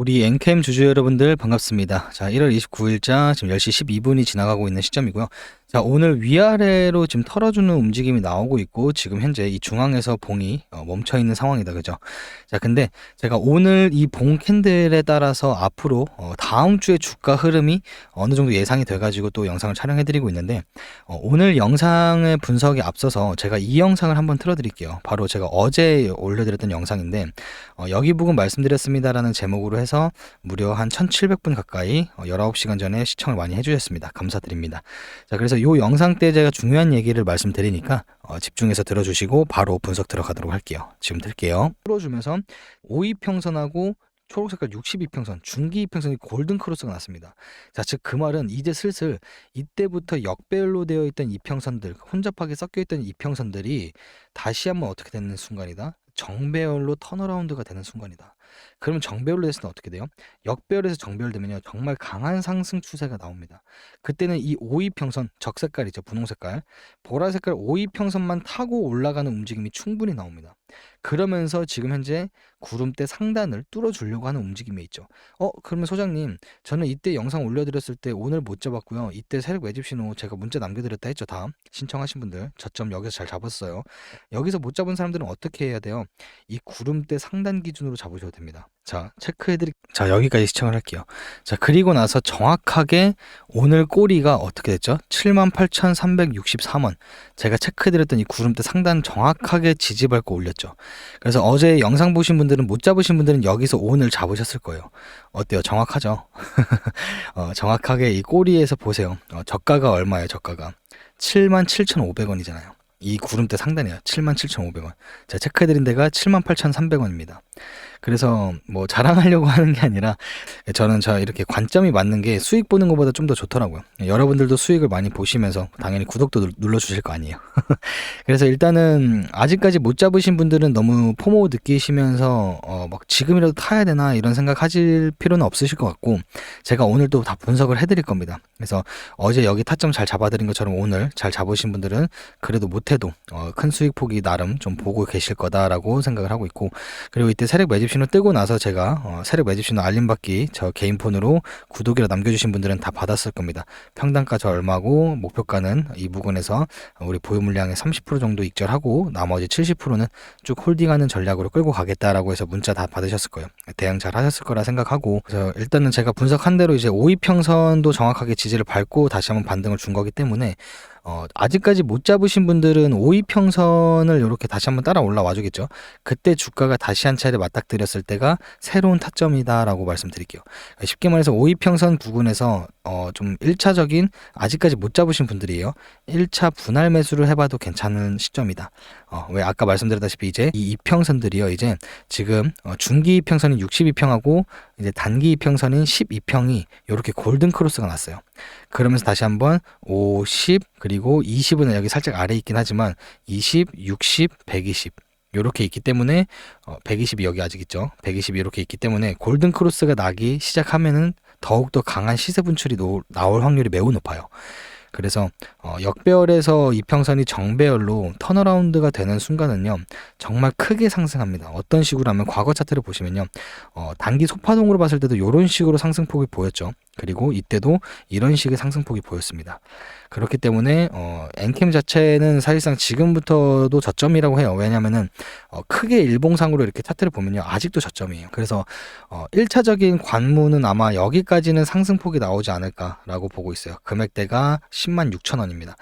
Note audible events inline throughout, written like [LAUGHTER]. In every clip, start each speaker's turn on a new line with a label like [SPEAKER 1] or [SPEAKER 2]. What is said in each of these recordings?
[SPEAKER 1] 우리 엔캠 주주 여러분들 반갑습니다. 자, 1월 29일자 지금 10시 12분이 지나가고 있는 시점이고요. 자, 오늘 위아래로 지금 털어주는 움직임이 나오고 있고, 지금 현재 이 중앙에서 봉이 어, 멈춰 있는 상황이다. 그죠? 자, 근데 제가 오늘 이 봉 캔들에 따라서 앞으로 어, 다음 주의 주가 흐름이 어느 정도 예상이 돼가지고 또 영상을 촬영해드리고 있는데, 어, 오늘 영상의 분석에 앞서서 제가 이 영상을 한번 틀어드릴게요. 바로 제가 어제 올려드렸던 영상인데, 어, 여기 부분 말씀드렸습니다라는 제목으로 해서 무려 한 1700분 가까이 어, 19시간 전에 시청을 많이 해주셨습니다. 감사드립니다. 자, 그래서 요 영상 때 제가 중요한 얘기를 말씀드리니까 어, 집중해서 들어주시고 바로 분석 들어가도록 할게요. 지금 들게요. 풀어주면서 5이평선하고 초록 색깔 62평선, 중기 이평선이 골든 크로스가 났습니다. 자, 즉 그 말은 이제 슬슬 이때부터 역배열로 되어 있던 이평선들, 혼잡하게 섞여 있던 이평선들이 다시 한번 어떻게 되는 순간이다? 정배열로 턴어라운드가 되는 순간이다. 그러면 정배열로 됐을 때 어떻게 돼요? 역배열에서 정배열되면요 정말 강한 상승 추세가 나옵니다. 그때는 이 5이평선 적색깔이죠 분홍 색깔 보라 색깔 5이평선만 타고 올라가는 움직임이 충분히 나옵니다. 그러면서 지금 현재 구름대 상단을 뚫어주려고 하는 움직임이 있죠. 어 그러면 소장님 저는 이때 영상 올려드렸을 때 오늘 못 잡았고요. 이때 세력 매집 신호 제가 문자 남겨드렸다 했죠. 다음 신청하신 분들 저점 여기서 잘 잡았어요. 여기서 못 잡은 사람들은 어떻게 해야 돼요? 이 구름대 상단 기준으로 잡으셔도 됩니다. 자, 체크해드릴, 자, 여기까지 시청을 할게요. 자, 그리고 나서 정확하게 오늘 꼬리가 어떻게 됐죠? 78,364원. 제가 체크해드렸던 이 구름대 상단 정확하게 지지밟고 올렸죠. 그래서 어제 영상 보신 분들은 못 잡으신 분들은 여기서 오늘 잡으셨을 거예요. 어때요? 정확하죠? [LAUGHS] 어, 정확하게 이 꼬리에서 보세요. 어, 저가가 얼마예요, 저가가? 77,500원이잖아요. 이 구름대 상단이에요. 77,500원. 제가 체크해드린 데가 78,300원입니다. 그래서 뭐 자랑하려고 [LAUGHS] 하는 게 아니라 저는 저 이렇게 관점이 맞는 게 수익 보는 것보다 좀 더 좋더라고요. 여러분들도 수익을 많이 보시면서 당연히 구독도 눌- 눌러주실 거 아니에요. [LAUGHS] 그래서 일단은 아직까지 못 잡으신 분들은 너무 포모 느끼시면서 어 막 지금이라도 타야 되나 이런 생각 하실 필요는 없으실 것 같고 제가 오늘 또 다 분석을 해드릴 겁니다. 그래서 어제 여기 타점 잘 잡아드린 것처럼 오늘 잘 잡으신 분들은 그래도 못해도 어, 큰 수익 폭이 나름 좀 보고 계실 거다라고 생각을 하고 있고 그리고 이때 세력 매집 신호 뜨고 나서 제가 어, 세력 매집 신호 알림 받기 저 개인 폰으로 구독이라 남겨주신 분들은 다 받았을 겁니다. 평단가저 얼마고 목표가는 이 부분에서 우리 보유 물량의 30% 정도 익절하고 나머지 70%는 쭉 홀딩하는 전략으로 끌고 가겠다라고 해서 문자 다 받으셨을 거예요. 대응 잘 하셨을 거라 생각하고 그래서 일단은 제가 분석한 대로 이제 5이평선도 정확하게 지지를 밟고 다시 한번 반등을 준 거기 때문에 어, 아직까지 못 잡으신 분들은 5이 평선을 이렇게 다시 한번 따라 올라와 주겠죠. 그때 주가가 다시 한 차례 맞닥뜨렸을 때가 새로운 타점이다라고 말씀드릴게요. 쉽게 말해서 5이 평선 부근에서 어, 좀 1차적인 아직까지 못 잡으신 분들이에요. 1차 분할 매수를 해봐도 괜찮은 시점이다. 어, 왜 아까 말씀드렸다시피 이제 이 이평선들이요. 이제 지금 어, 중기 이평선이 62평하고 이제 단기 이평선인 12평이 이렇게 골든 크로스가 났어요. 그러면서 다시 한번 50 그리고 20은 여기 살짝 아래 있긴 하지만 20, 60, 120 요렇게 있기 때문에 어, 120이 여기 아직 있죠. 120이 이렇게 있기 때문에 골든 크로스가 나기 시작하면은 더욱더 강한 시세 분출이 노, 나올 확률이 매우 높아요. 그래서 어, 역배열에서 이평선이 정배열로 턴어라운드가 되는 순간은요 정말 크게 상승합니다. 어떤 식으로 하면 과거 차트를 보시면요 어, 단기 소파동으로 봤을 때도 이런 식으로 상승폭이 보였죠. 그리고 이때도 이런 식의 상승폭이 보였습니다. 그렇기 때문에 어, 엔캠 자체는 사실상 지금부터도 저점이라고 해요. 왜냐하면은 어, 크게 일봉상으로 이렇게 차트를 보면요 아직도 저점이에요. 그래서 어, 1차적인 관문은 아마 여기까지는 상승폭이 나오지 않을까라고 보고 있어요. 금액대가 10만 6천 원입니다.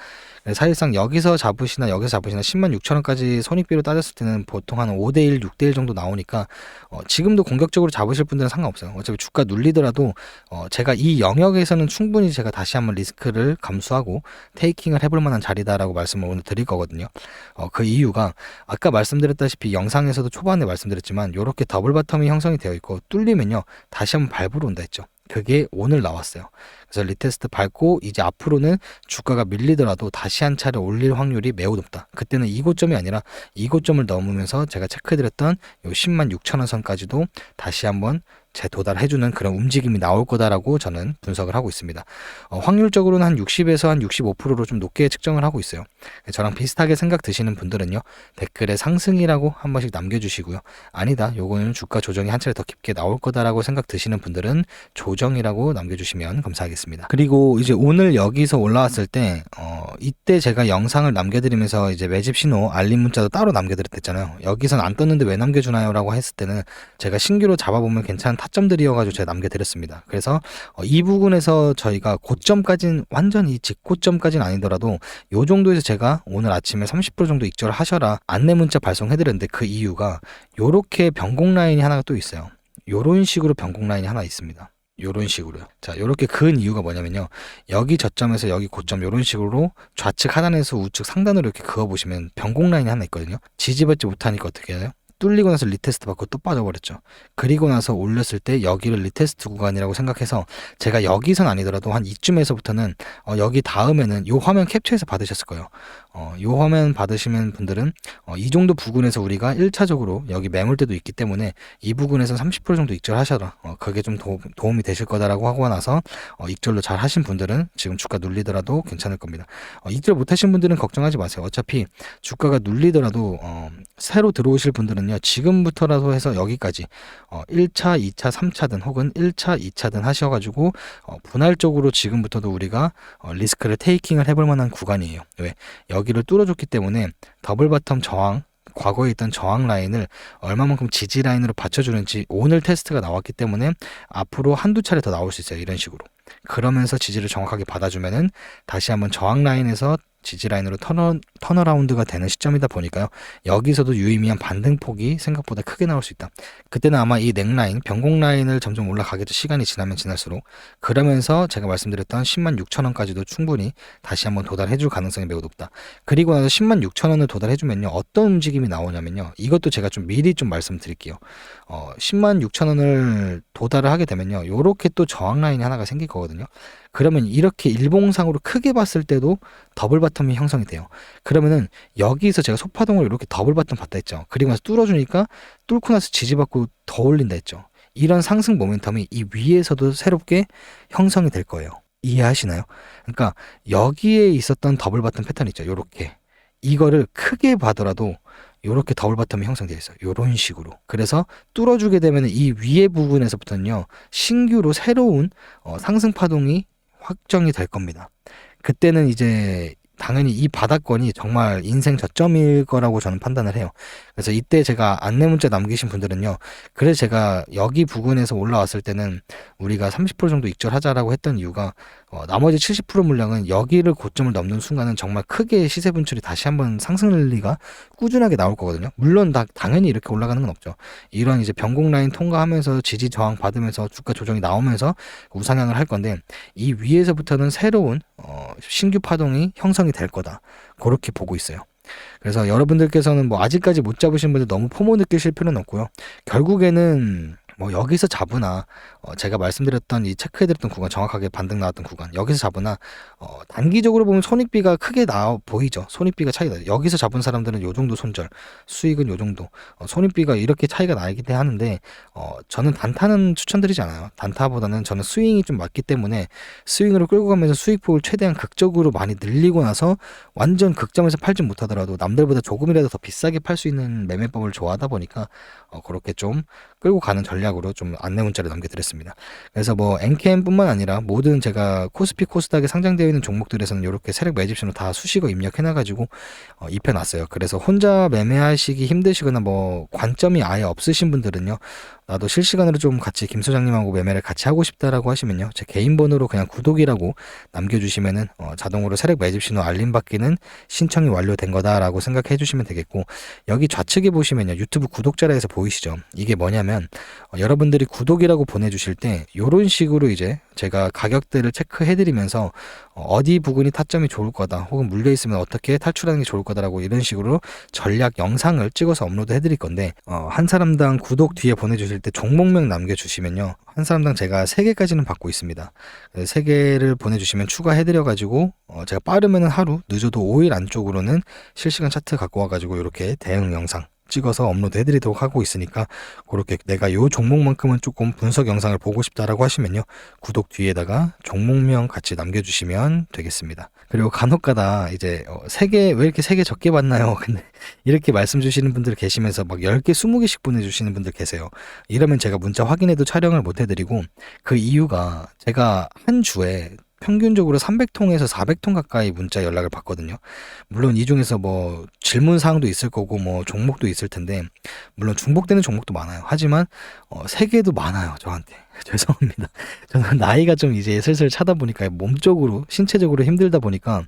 [SPEAKER 1] 사실상 여기서 잡으시나 여기서 잡으시나 10만 6천 원까지 손익비로 따졌을 때는 보통 한 5대 1, 6대 1 정도 나오니까 어, 지금도 공격적으로 잡으실 분들은 상관없어요. 어차피 주가 눌리더라도 어, 제가 이 영역에서는 충분히 제가 다시 한번 리스크를 감수하고 테이킹을 해볼 만한 자리다라고 말씀을 오늘 드릴 거거든요. 어, 그 이유가 아까 말씀드렸다시피 영상에서도 초반에 말씀드렸지만 이렇게 더블 바텀이 형성이 되어 있고 뚫리면요 다시 한번 밟으러 온다 했죠. 그게 오늘 나왔어요. 그래서 리테스트 밟고 이제 앞으로는 주가가 밀리더라도 다시 한 차례 올릴 확률이 매우 높다. 그때는 이 고점이 아니라 이 고점을 넘으면서 제가 체크해드렸던 요 10만 6천 원 선까지도 다시 한번 재도달해주는 그런 움직임이 나올 거다라고 저는 분석을 하고 있습니다. 어, 확률적으로는 한 60에서 한 65%로 좀 높게 측정을 하고 있어요. 저랑 비슷하게 생각 드시는 분들은요 댓글에 상승이라고 한 번씩 남겨주시고요. 아니다, 요거는 주가 조정이 한 차례 더 깊게 나올 거다라고 생각 드시는 분들은 조정이라고 남겨주시면 감사하겠습니다. 그리고 이제 오늘 여기서 올라왔을 때 어, 이때 제가 영상을 남겨드리면서 이제 매집 신호 알림 문자도 따로 남겨드렸댔잖아요. 여기선 안 떴는데 왜 남겨주나요?라고 했을 때는 제가 신규로 잡아보면 괜찮은 타점들이어가지고 제가 남겨드렸습니다. 그래서 어, 이 부분에서 저희가 고점까지는 완전히 직고점까지는 아니더라도 요 정도에서 제가 오늘 아침에 30% 정도 익절을 하셔라 안내 문자 발송해드렸는데 그 이유가 요렇게 변곡 라인이 하나가 또 있어요. 요런 식으로 변곡 라인이 하나 있습니다. 요런 식으로요. 자, 요렇게 그은 이유가 뭐냐면요. 여기 저점에서 여기 고점 요런 식으로 좌측 하단에서 우측 상단으로 이렇게 그어 보시면 변곡 라인이 하나 있거든요. 지지받지 못하니까 어떻게 해요? 뚫리고 나서 리테스트 받고 또 빠져버렸죠. 그리고 나서 올렸을 때 여기를 리테스트 구간이라고 생각해서 제가 여기선 아니더라도 한 이쯤에서부터는 어, 여기 다음에는 요 화면 캡처해서 받으셨을 거예요. 어, 요 화면 받으시는 분들은 어, 이 정도 부근에서 우리가 1차적으로 여기 매물대도 있기 때문에 이 부근에서 30% 정도 익절하셔라. 어, 그게 좀 도, 움이 되실 거다라고 하고 나서 어, 익절로 잘 하신 분들은 지금 주가 눌리더라도 괜찮을 겁니다. 어, 익절 못 하신 분들은 걱정하지 마세요. 어차피 주가가 눌리더라도 어, 새로 들어오실 분들은요. 지금부터라도 해서 여기까지 어, 1차, 2차, 3차든 혹은 1차, 2차든 하셔가지고 어, 분할적으로 지금부터도 우리가 어, 리스크를 테이킹을 해볼 만한 구간이에요. 왜? 여기 를 뚫어줬기 때문에 더블 바텀 저항 과거에 있던 저항 라인을 얼마만큼 지지 라인으로 받쳐주는지 오늘 테스트가 나왔기 때문에 앞으로 한두 차례 더 나올 수 있어요. 이런 식으로. 그러면서 지지를 정확하게 받아주면은 다시 한번 저항 라인에서 지지 라인으로 턴어, 턴어라운드가 되는 시점이다 보니까요. 여기서도 유의미한 반등폭이 생각보다 크게 나올 수 있다. 그때는 아마 이 넥라인, 변곡 라인을 점점 올라가겠죠. 시간이 지나면 지날수록. 그러면서 제가 말씀드렸던 10만 6천 원까지도 충분히 다시 한번 도달해 줄 가능성이 매우 높다. 그리고 나서 10만 6천 원을 도달해 주면요. 어떤 움직임이 나오냐면요. 이것도 제가 좀 미리 좀 말씀드릴게요. 어, 10만 6천 원을 도달을 하게 되면요. 요렇게 또 저항 라인이 하나가 생길 거거든요. 그러면 이렇게 일봉상으로 크게 봤을 때도 더블 바텀이 형성이 돼요. 그러면은 여기서 제가 소파동을 이렇게 더블 바텀 봤다 했죠. 그리고 나서 뚫어주니까 뚫고 나서 지지받고 더 올린다 했죠. 이런 상승 모멘텀이 이 위에서도 새롭게 형성이 될 거예요. 이해하시나요? 그러니까 여기에 있었던 더블 바텀 패턴 있죠. 요렇게. 이거를 크게 봐더라도 요렇게 더블 바텀이 형성되어 있어요. 요런 식으로. 그래서 뚫어주게 되면 이 위에 부분에서부터는요, 신규로 새로운 어, 상승 파동이 확정이 될 겁니다. 그때는 이제 당연히 이 바닥권이 정말 인생 저점일 거라고 저는 판단을 해요. 그래서 이때 제가 안내 문자 남기신 분들은요. 그래서 제가 여기 부근에서 올라왔을 때는 우리가 30% 정도 익절하자라고 했던 이유가 어, 나머지 70% 물량은 여기를 고점을 넘는 순간은 정말 크게 시세 분출이 다시 한번 상승 랠리가 꾸준하게 나올 거거든요. 물론 다 당연히 이렇게 올라가는 건 없죠. 이런 이제 변곡 라인 통과하면서 지지 저항 받으면서 주가 조정이 나오면서 우상향을 할 건데 이 위에서부터는 새로운 어, 신규 파동이 형성이 될 거다. 그렇게 보고 있어요. 그래서 여러분들께서는 뭐 아직까지 못 잡으신 분들 너무 포모 느끼실 필요는 없고요. 결국에는 뭐 여기서 잡으나 어 제가 말씀드렸던 이 체크해드렸던 구간 정확하게 반등 나왔던 구간 여기서 잡으나 어 단기적으로 보면 손익비가 크게 나 보이죠? 손익비가 차이가 여기서 잡은 사람들은 요 정도 손절 수익은 요 정도 어 손익비가 이렇게 차이가 나긴 하는데 어 저는 단타는 추천드리지 않아요. 단타보다는 저는 스윙이 좀 맞기 때문에 스윙으로 끌고 가면서 수익폭을 최대한 극적으로 많이 늘리고 나서 완전 극점에서 팔지 못하더라도 남들보다 조금이라도 더 비싸게 팔 수 있는 매매법을 좋아하다 보니까 어 그렇게 좀 끌고 가는 전략 으로 좀 안내 문자를 남겨드렸습니다. 그래서 뭐 엔캠뿐만 아니라 모든 제가 코스피 코스닥에 상장되어 있는 종목들에서는 이렇게 세력 매집신호 다 수식어 입력해놔가지고 어, 입혀놨어요. 그래서 혼자 매매하시기 힘드시거나 뭐 관점이 아예 없으신 분들은요. 나도 실시간으로 좀 같이 김 소장님하고 매매를 같이 하고 싶다라고 하시면요. 제 개인 번호로 그냥 구독이라고 남겨주시면은 어, 자동으로 세력 매집 신호 알림 받기는 신청이 완료된 거다라고 생각해 주시면 되겠고 여기 좌측에 보시면요. 유튜브 구독자라해서 보이시죠? 이게 뭐냐면 어, 여러분들이 구독이라고 보내주실 때 이런 식으로 이제 제가 가격대를 체크해 드리면서 어, 어디 부분이 타점이 좋을 거다 혹은 물려 있으면 어떻게 탈출하는 게 좋을 거다라고 이런 식으로 전략 영상을 찍어서 업로드 해드릴 건데 어, 한 사람당 구독 뒤에 보내주실 보내실 때 종목명 남겨주시면요. 한 사람당 제가 3개까지는 받고 있습니다. 3개를 보내주시면 추가해드려가지고, 어, 제가 빠르면 하루, 늦어도 5일 안쪽으로는 실시간 차트 갖고 와가지고 이렇게 대응 영상 찍어서 업로드 해드리도록 하고 있으니까 그렇게 내가 요 종목만큼은 조금 분석 영상을 보고 싶다라고 하시면요 구독 뒤에다가 종목명 같이 남겨주시면 되겠습니다. 그리고 간혹가다 이제 어, 세개 왜 이렇게 세개 적게 받나요? [LAUGHS] 근데 이렇게 말씀 주시는 분들 계시면서 막 10개, 20개씩 보내주시는 분들 계세요. 이러면 제가 문자 확인해도 촬영을 못 해드리고 그 이유가 제가 한 주에 평균적으로 300통에서 400통 가까이 문자 연락을 받거든요. 물론 이 중에서 뭐 질문 사항도 있을 거고 뭐 종목도 있을 텐데 물론 중복되는 종목도 많아요. 하지만 어, 세개도 많아요 저한테 [LAUGHS] 죄송합니다. 저는 나이가 좀 이제 슬슬 차다 보니까 몸적으로 신체적으로 힘들다 보니까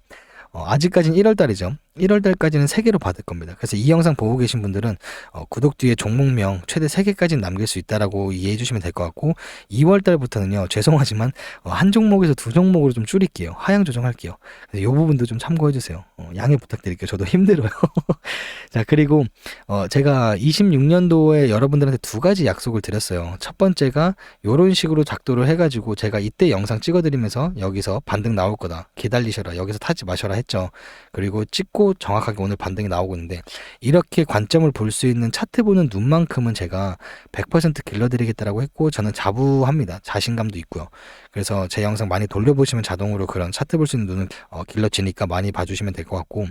[SPEAKER 1] 어, 아직까지는 1월 달이죠. 1월 달까지는 3개로 받을 겁니다. 그래서 이 영상 보고 계신 분들은 어, 구독 뒤에 종목명 최대 3개까지는 남길 수 있다라고 이해해 주시면 될 것 같고 2월 달부터는요. 죄송하지만 어, 한 종목에서 두 종목으로 좀 줄일게요. 하향 조정할게요. 이 부분도 좀 참고해 주세요. 어, 양해 부탁드릴게요. 저도 힘들어요. [LAUGHS] 자, 그리고 어, 제가 26년도에 여러분들한테 두 가지 약속을 드렸어요. 첫 번째가 이런 식으로 작도를 해 가지고 제가 이때 영상 찍어 드리면서 여기서 반등 나올 거다. 기다리셔라. 여기서 타지 마셔라 했죠. 그리고 찍고 정확하게 오늘 반등이 나오고 있는데 이렇게 관점을 볼 수 있는 차트 보는 눈만큼은 제가 100% 길러드리겠다라고 했고 저는 자부합니다. 자신감도 있고요. 그래서 제 영상 많이 돌려보시면 자동으로 그런 차트 볼 수 있는 눈을 어, 길러지니까 많이 봐주시면 될 것 같고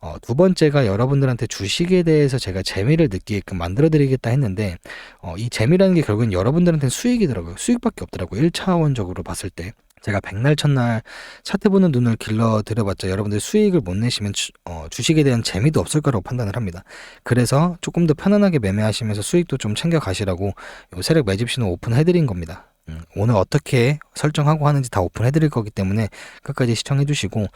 [SPEAKER 1] 어, 두 번째가 여러분들한테 주식에 대해서 제가 재미를 느끼게끔 만들어드리겠다 했는데 어, 이 재미라는 게 결국엔 여러분들한테는 수익이더라고요. 수익밖에 없더라고요. 1차원적으로 봤을 때. 제가 백날 첫날 차트 보는 눈을 길러 드려봤자 여러분들 수익을 못 내시면 주, 어, 주식에 대한 재미도 없을 거라고 판단을 합니다. 그래서 조금 더 편안하게 매매하시면서 수익도 좀 챙겨 가시라고 요 세력 매집 신호 오픈해 드린 겁니다. 음, 오늘 어떻게 설정하고 하는지 다 오픈해 드릴 거기 때문에 끝까지 시청해 주시고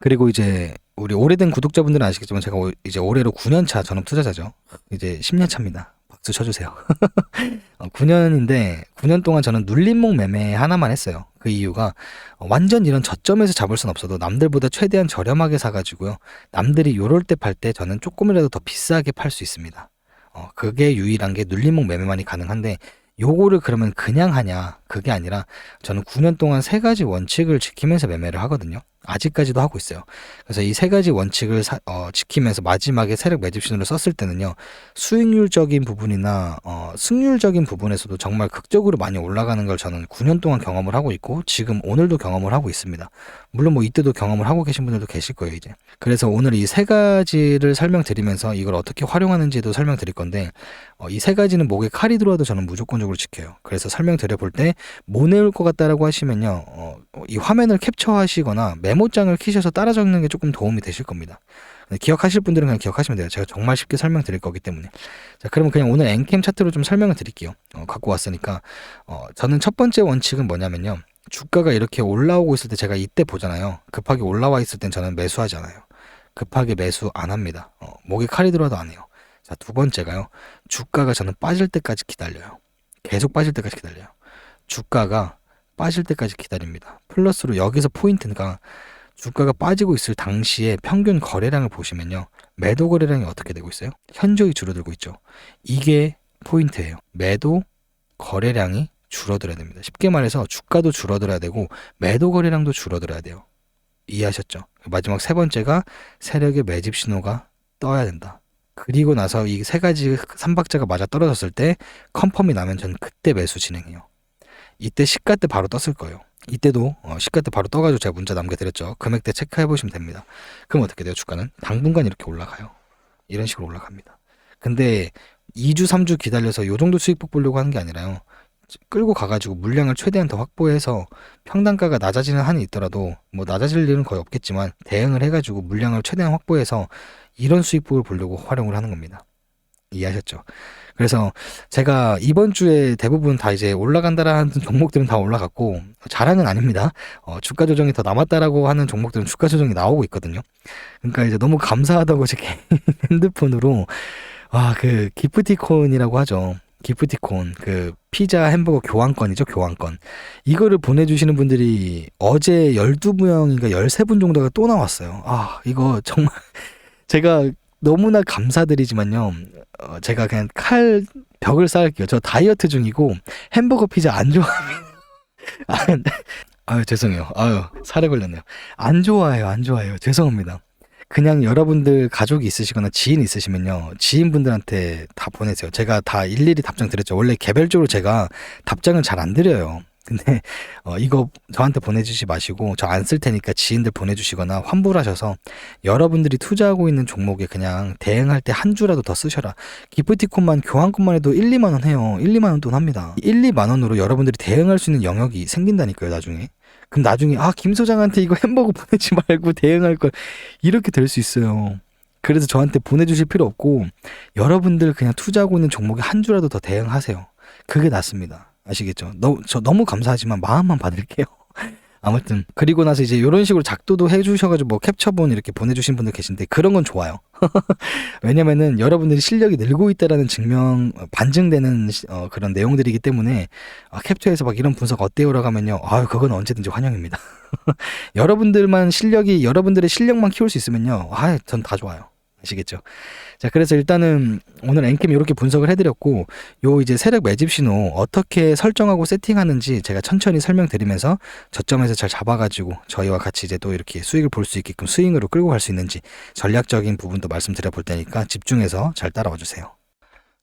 [SPEAKER 1] 그리고 이제 우리 오래된 구독자분들은 아시겠지만 제가 오- 이제 올해로 9년 차 전업 투자자죠. 이제 10년 차입니다. 박수 쳐주세요. [LAUGHS] 어, 9년인데 9년 동안 저는 눌림목 매매 하나만 했어요. 그 이유가 어, 완전 이런 저점에서 잡을 순 없어도 남들보다 최대한 저렴하게 사가지고요. 남들이 요럴 때 팔 때 저는 조금이라도 더 비싸게 팔 수 있습니다. 어, 그게 유일한 게 눌림목 매매만이 가능한데 요거를 그러면 그냥 하냐 그게 아니라 저는 9년 동안 세 가지 원칙을 지키면서 매매를 하거든요. 아직까지도 하고 있어요. 그래서 이 세 가지 원칙을 사- 어, 지키면서 마지막에 세력 매집 신호를 썼을 때는요. 수익률적인 부분이나 어, 승률적인 부분에서도 정말 극적으로 많이 올라가는 걸 저는 9년 동안 경험을 하고 있고 지금 오늘도 경험을 하고 있습니다. 물론 뭐 이때도 경험을 하고 계신 분들도 계실 거예요, 이제. 그래서 오늘 이 세 가지를 설명드리면서 이걸 어떻게 활용하는지도 설명드릴 건데 어, 이세 가지는 목에 칼이 들어와도 저는 무조건적으로 지켜요. 그래서 설명드려 볼때뭐 내올 것 같다라고 하시면요. 어, 이 화면을 캡처하시거나 메모장을 키셔서 따라 적는 게 조금 도움이 되실 겁니다. 근데 기억하실 분들은 그냥 기억하시면 돼요. 제가 정말 쉽게 설명드릴 거기 때문에. 자, 그러면 그냥 오늘 엔캠 차트로 좀 설명을 드릴게요. 어, 갖고 왔으니까. 어, 저는 첫 번째 원칙은 뭐냐면요. 주가가 이렇게 올라오고 있을 때 제가 이때 보잖아요. 급하게 올라와 있을 땐 저는 매수하지 않아요. 급하게 매수 안 합니다. 어, 목에 칼이 들어도 안 해요. 자, 두 번째가요. 주가가 저는 빠질 때까지 기다려요. 계속 빠질 때까지 기다려요. 주가가 빠질 때까지 기다립니다. 플러스로 여기서 포인트가 주가가 빠지고 있을 당시에 평균 거래량을 보시면요. 매도 거래량이 어떻게 되고 있어요? 현저히 줄어들고 있죠. 이게 포인트예요. 매도 거래량이 줄어들어야 됩니다. 쉽게 말해서 주가도 줄어들어야 되고 매도 거래량도 줄어들어야 돼요. 이해하셨죠? 마지막 세 번째가 세력의 매집 신호가 떠야 된다. 그리고 나서 이 세 가지 삼박자가 맞아 떨어졌을 때 컨펌이 나면 전 그때 매수 진행해요. 이때 시가 때 바로 떴을 거예요. 이때도 어, 시가 때 바로 떠가지고 제가 문자 남겨드렸죠. 금액대 체크해 보시면 됩니다. 그럼 어떻게 돼요? 주가는 당분간 이렇게 올라가요. 이런 식으로 올라갑니다. 근데 2주, 3주 기다려서 요 정도 수익 보려고 하는 게 아니라요. 끌고 가가지고 물량을 최대한 더 확보해서 평단가가 낮아지는 한이 있더라도 뭐 낮아질 일은 거의 없겠지만 대응을 해가지고 물량을 최대한 확보해서 이런 수익복을 보려고 활용을 하는 겁니다. 이해하셨죠? 그래서 제가 이번 주에 대부분 다 이제 올라간다라는 종목들은 다 올라갔고 자랑은 아닙니다. 어, 주가 조정이 더 남았다라고 하는 종목들은 주가 조정이 나오고 있거든요. 그러니까 이제 너무 감사하다고 제 [LAUGHS] 핸드폰으로 아그 기프티콘이라고 하죠. 기프티콘 그 피자 햄버거 교환권이죠 교환권 이거를 보내주시는 분들이 어제 12명인가 13분 정도가 또 나왔어요 아 이거 정말 [LAUGHS] 제가 너무나 감사드리지만요 어, 제가 그냥 칼 벽을 쌓을게요 저 다이어트 중이고 햄버거 피자 안 좋아합니다 [LAUGHS] 아, 아유 죄송해요 아유 살에 걸렸네요 안 좋아해요 안 좋아해요 죄송합니다 그냥 여러분들 가족이 있으시거나 지인 있으시면요. 지인분들한테 다 보내세요. 제가 다 일일이 답장 드렸죠. 원래 개별적으로 제가 답장을 잘 안 드려요. 근데 [LAUGHS] 어, 이거 저한테 보내주지 마시고 저 안 쓸 테니까 지인들 보내주시거나 환불하셔서 여러분들이 투자하고 있는 종목에 그냥 대응할 때 한 주라도 더 쓰셔라. 기프티콘만 교환권만 해도 1, 2만 원 해요. 1, 2만 원 돈 합니다. 1, 2만 원으로 여러분들이 대응할 수 있는 영역이 생긴다니까요, 나중에. 그럼 나중에 아, 김 소장한테 이거 [LAUGHS] 햄버거 보내지 말고 대응할 걸 이렇게 될 수 있어요. 그래서 저한테 보내주실 필요 없고 여러분들 그냥 투자하고 있는 종목에 한 주라도 더 대응하세요. 그게 낫습니다. 아시겠죠? 너, 저 너무 감사하지만 마음만 받을게요. [LAUGHS] 아무튼 그리고 나서 이제 이런 식으로 작도도 해주셔가지고 뭐 캡처본 이렇게 보내주신 분들 계신데 그런 건 좋아요. [LAUGHS] 왜냐면은 여러분들이 실력이 늘고 있다라는 증명 어, 반증되는 시- 어, 그런 내용들이기 때문에 아, 캡처해서 막 이런 분석 어때요라고 하면요. 아유 그건 언제든지 환영입니다. [LAUGHS] 여러분들만 실력이 여러분들의 실력만 키울 수 있으면요. 아전 다 좋아요. 아시겠죠? 자, 그래서 일단은 오늘 앵캠 이렇게 분석을 해드렸고, 요 이제 세력 매집 신호 어떻게 설정하고 세팅하는지 제가 천천히 설명드리면서 저점에서 잘 잡아가지고 저희와 같이 이제 또 이렇게 수익을 볼 수 있게끔 스윙으로 끌고 갈 수 있는지 전략적인 부분도 말씀드려 볼 테니까 집중해서 잘 따라와 주세요.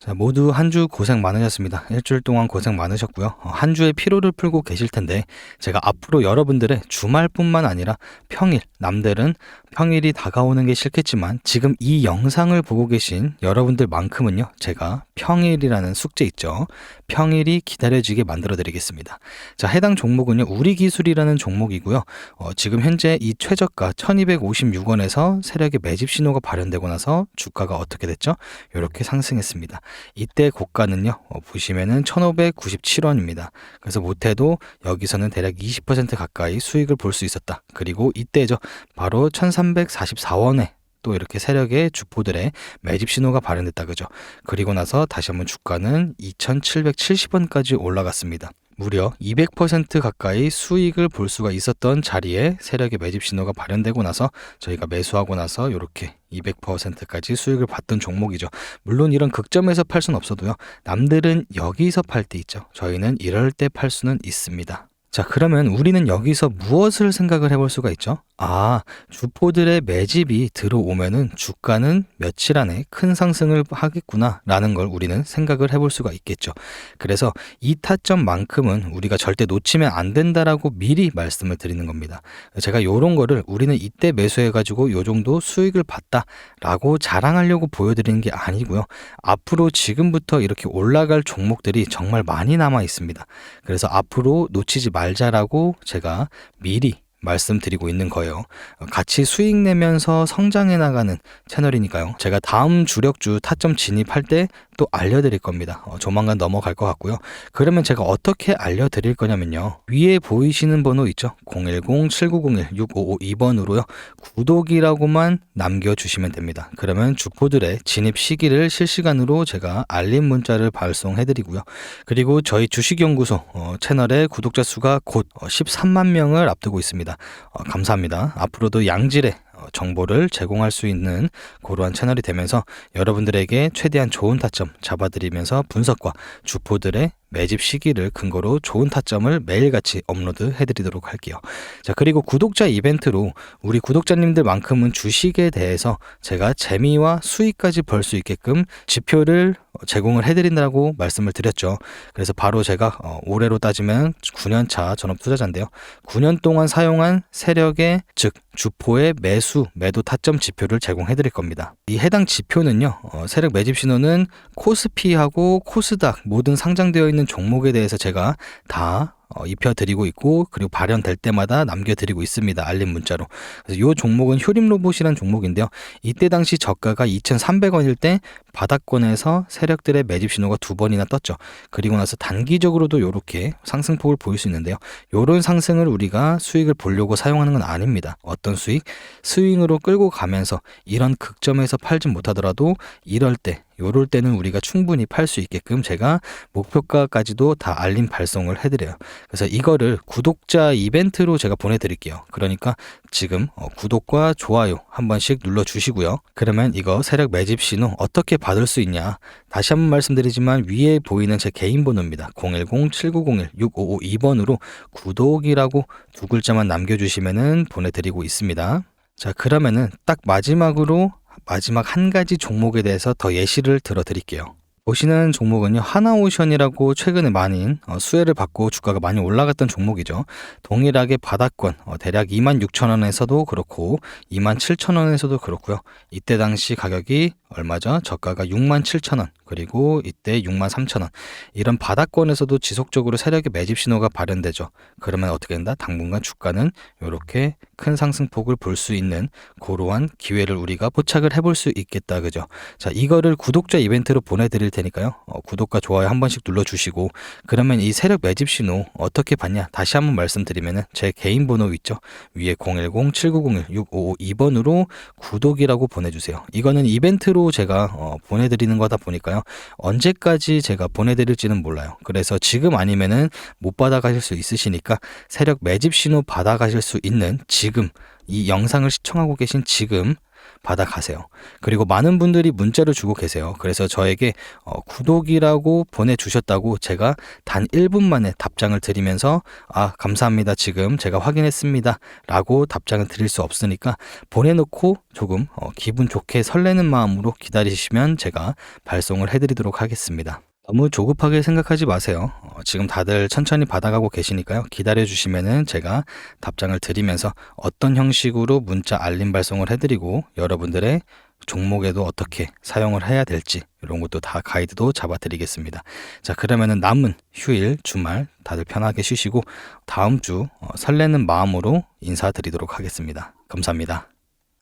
[SPEAKER 1] 자, 모두 한 주 고생 많으셨습니다. 일주일 동안 고생 많으셨고요. 어, 한 주의 피로를 풀고 계실 텐데, 제가 앞으로 여러분들의 주말뿐만 아니라 평일, 남들은 평일이 다가오는 게 싫겠지만, 지금 이 영상을 보고 계신 여러분들만큼은요, 제가 평일이라는 숙제 있죠. 평일이 기다려지게 만들어 드리겠습니다. 자, 해당 종목은요, 우리 기술이라는 종목이고요. 어, 지금 현재 이 최저가 1256원에서 세력의 매집 신호가 발현되고 나서 주가가 어떻게 됐죠? 이렇게 상승했습니다. 이때 고가는요, 어, 보시면은 1597원입니다. 그래서 못해도 여기서는 대략 20% 가까이 수익을 볼 수 있었다. 그리고 이때죠. 바로 1344원에 또 이렇게 세력의 주포들의 매집 신호가 발현됐다 그죠. 그리고 나서 다시 한번 주가는 2770원까지 올라갔습니다. 무려 200% 가까이 수익을 볼 수가 있었던 자리에 세력의 매집 신호가 발현되고 나서 저희가 매수하고 나서 이렇게 200%까지 수익을 봤던 종목이죠. 물론 이런 극점에서 팔 수는 없어도요. 남들은 여기서 팔 때 있죠. 저희는 이럴 때 팔 수는 있습니다. 자, 그러면 우리는 여기서 무엇을 생각을 해볼 수가 있죠? 아, 주포들의 매집이 들어오면은 주가는 며칠 안에 큰 상승을 하겠구나 라는 걸 우리는 생각을 해볼 수가 있겠죠. 그래서 이 타점만큼은 우리가 절대 놓치면 안 된다라고 미리 말씀을 드리는 겁니다. 제가 요런 거를 우리는 이때 매수해가지고 요 정도 수익을 봤다 라고 자랑하려고 보여드리는 게 아니고요. 앞으로 지금부터 이렇게 올라갈 종목들이 정말 많이 남아 있습니다. 그래서 앞으로 놓치지 말 자라고 제가 미리 말씀드리고 있는 거예요. 어, 같이 수익 내면서 성장해 나가는 채널이니까요. 제가 다음 주력주 타점 진입할 때또 알려드릴 겁니다. 어, 조만간 넘어갈 것 같고요. 그러면 제가 어떻게 알려드릴 거냐면요. 위에 보이시는 번호 있죠? 010-7901-6552번으로요. 구독이라고만 남겨주시면 됩니다. 그러면 주포들의 진입 시기를 실시간으로 제가 알림 문자를 발송해드리고요. 그리고 저희 주식연구소 어, 채널의 구독자 수가 곧 어, 13만 명을 앞두고 있습니다. 어, 감사합니다. 앞으로도 양질의 어, 정보를 제공할 수 있는 그러한 채널이 되면서 여러분들에게 최대한 좋은 타점 잡아드리면서 분석과 주포들의 매집 시기를 근거로 좋은 타점을 매일같이 업로드 해드리도록 할게요. 자, 그리고 구독자 이벤트로 우리 구독자님들만큼은 주식에 대해서 제가 재미와 수익까지 벌 수 있게끔 지표를 제공을 해드린다고 말씀을 드렸죠. 그래서 바로 제가 어, 올해로 따지면 9년차 전업 투자자인데요. 9년 동안 사용한 세력의 즉 주포의 매수 매도 타점 지표를 제공해 드릴 겁니다. 이 해당 지표는요. 어, 세력 매집 신호는 코스피하고 코스닥 모든 상장되어 있는 종목에 대해서 제가 다 어, 입혀드리고 있고 그리고 발현될 때마다 남겨드리고 있습니다. 알림 문자로. 그래서 이 종목은 효림 로봇이라는 종목인데요. 이때 당시 저가가 2,300원일 때 바닥권에서 세력들의 매집 신호가 두 번이나 떴죠. 그리고 나서 단기적으로도 이렇게 상승폭을 보일 수 있는데요. 이런 상승을 우리가 수익을 보려고 사용하는 건 아닙니다. 어떤 수익? 스윙으로 끌고 가면서 이런 극점에서 팔지 못하더라도 이럴 때 요럴 때는 우리가 충분히 팔 수 있게끔 제가 목표가까지도 다 알림 발송을 해드려요. 그래서 이거를 구독자 이벤트로 제가 보내드릴게요. 그러니까 지금 어, 구독과 좋아요 한 번씩 눌러주시고요. 그러면 이거 세력 매집 신호 어떻게 받을 수 있냐? 다시 한번 말씀드리지만 위에 보이는 제 개인 번호입니다. 010-7901-6552번으로 구독이라고 두 글자만 남겨주시면은 보내드리고 있습니다. 자, 그러면은 딱 마지막으로 마지막 한 가지 종목에 대해서 더 예시를 들어 드릴게요. 보시는 종목은요, 하나오션이라고 최근에 많이 어, 수혜를 받고 주가가 많이 올라갔던 종목이죠. 동일하게 바닥권, 어, 대략 26,000원에서도 그렇고, 27,000원에서도 그렇고요. 이때 당시 가격이 얼마죠? 저가가 67,000원, 그리고 이때 63,000원. 이런 바닥권에서도 지속적으로 세력의 매집 신호가 발현되죠. 그러면 어떻게 된다? 당분간 주가는 이렇게 큰 상승폭을 볼 수 있는 고러한 기회를 우리가 포착을 해볼 수 있겠다. 그죠? 자, 이거를 구독자 이벤트로 보내드릴 테니까요. 어, 구독과 좋아요 한 번씩 눌러주시고, 그러면 이 세력 매집 신호 어떻게 봤냐? 다시 한번 말씀드리면은 제 개인 번호 있죠? 위에 010-7901-6552번으로 구독이라고 보내주세요. 이거는 이벤트로 제가 어, 보내드리는 거다 보니까요. 언제까지 제가 보내드릴지는 몰라요. 그래서 지금 아니면은 못 받아가실 수 있으시니까 세력 매집 신호 받아가실 수 있는 지금 이 영상을 시청하고 계신 지금 받아가세요. 그리고 많은 분들이 문자를 주고 계세요. 그래서 저에게 어, 구독이라고 보내주셨다고 제가 단 1분 만에 답장을 드리면서 아, 감사합니다. 지금 제가 확인했습니다. 라고 답장을 드릴 수 없으니까 보내놓고 조금 어, 기분 좋게 설레는 마음으로 기다리시면 제가 발송을 해드리도록 하겠습니다. 너무 조급하게 생각하지 마세요. 어, 지금 다들 천천히 받아가고 계시니까요. 기다려 주시면은 제가 답장을 드리면서 어떤 형식으로 문자 알림 발송을 해드리고 여러분들의 종목에도 어떻게 사용을 해야 될지 이런 것도 다 가이드도 잡아드리겠습니다. 자 그러면은 남은 휴일 주말 다들 편하게 쉬시고 다음 주 어, 설레는 마음으로 인사드리도록 하겠습니다. 감사합니다.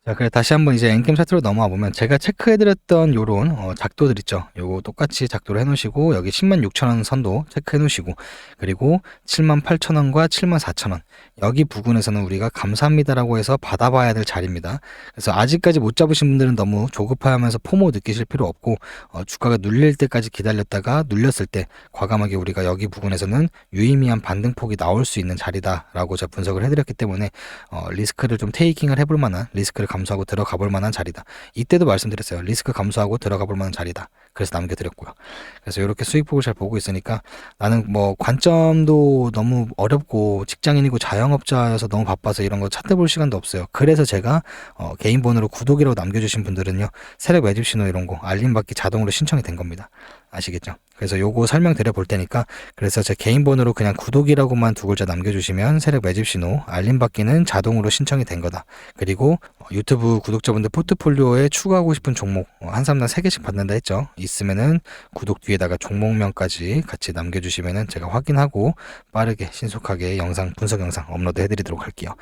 [SPEAKER 1] 자, 그래 다시 한번 이제 엔캠 차트로 넘어와 보면 제가 체크해드렸던 요런 어, 작도들 있죠. 요거 똑같이 작도를 해놓으시고 여기 10만 6천 원 선도 체크해놓으시고 그리고 7만 8천 원과 7만 4천 원 여기 부근에서는 우리가 감사합니다라고 해서 받아봐야 될 자리입니다. 그래서 아직까지 못 잡으신 분들은 너무 조급해하면서 포모 느끼실 필요 없고 어, 주가가 눌릴 때까지 기다렸다가 눌렸을 때 과감하게 우리가 여기 부근에서는 유의미한 반등폭이 나올 수 있는 자리다라고 제가 분석을 해드렸기 때문에 어, 리스크를 좀 테이킹을 해볼 만한 리스크를 감수하고 들어가 볼 만한 자리다. 이때도 말씀드렸어요. 리스크 감수하고 들어가 볼 만한 자리다. 그래서 남겨드렸고요. 그래서 이렇게 수익폭을 잘 보고 있으니까 나는 뭐 관점도 너무 어렵고 직장인이고 자영업자여서 너무 바빠서 이런 거 찾아볼 시간도 없어요. 그래서 제가 어, 개인 번호로 구독이라고 남겨주신 분들은요. 세력 매집 신호 이런 거 알림 받기 자동으로 신청이 된 겁니다. 아시겠죠? 그래서 요거 설명드려 볼 테니까 그래서 제 개인 번호로 그냥 구독이라고만 두 글자 남겨주시면 세력 매집 신호 알림 받기는 자동으로 신청이 된 거다. 그리고 어, 유튜브 구독자분들 포트폴리오에 추가하고 싶은 종목 어, 한 사람당 세 개씩 받는다 했죠. 있으면은 구독 뒤에다가 종목명까지 같이 남겨주시면은 제가 확인하고 빠르게 신속하게 영상 분석 영상 업로드 해드리도록 할게요.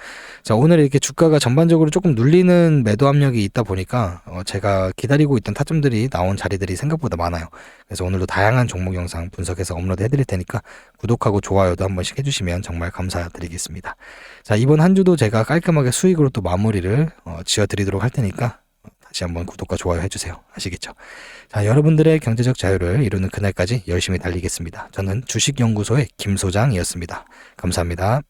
[SPEAKER 1] 자 오늘 이렇게 주가가 전반적으로 조금 눌리는 매도 압력이 있다 보니까 어, 제가 기다리고 있던 타점들이 나온 자리들이 생각보다 많아요. 그래서 오늘도 다양한 종목 영상 분석해서 업로드 해드릴 테니까 구독하고 좋아요도 한 번씩 해주시면 정말 감사드리겠습니다. 자 이번 한 주도 제가 깔끔하게 수익으로 또 마무리를 어, 지어드리도록 할 테니까 다시 한번 구독과 좋아요 해주세요. 아시겠죠? 자 여러분들의 경제적 자유를 이루는 그날까지 열심히 달리겠습니다. 저는 주식연구소의 김 소장이었습니다. 감사합니다.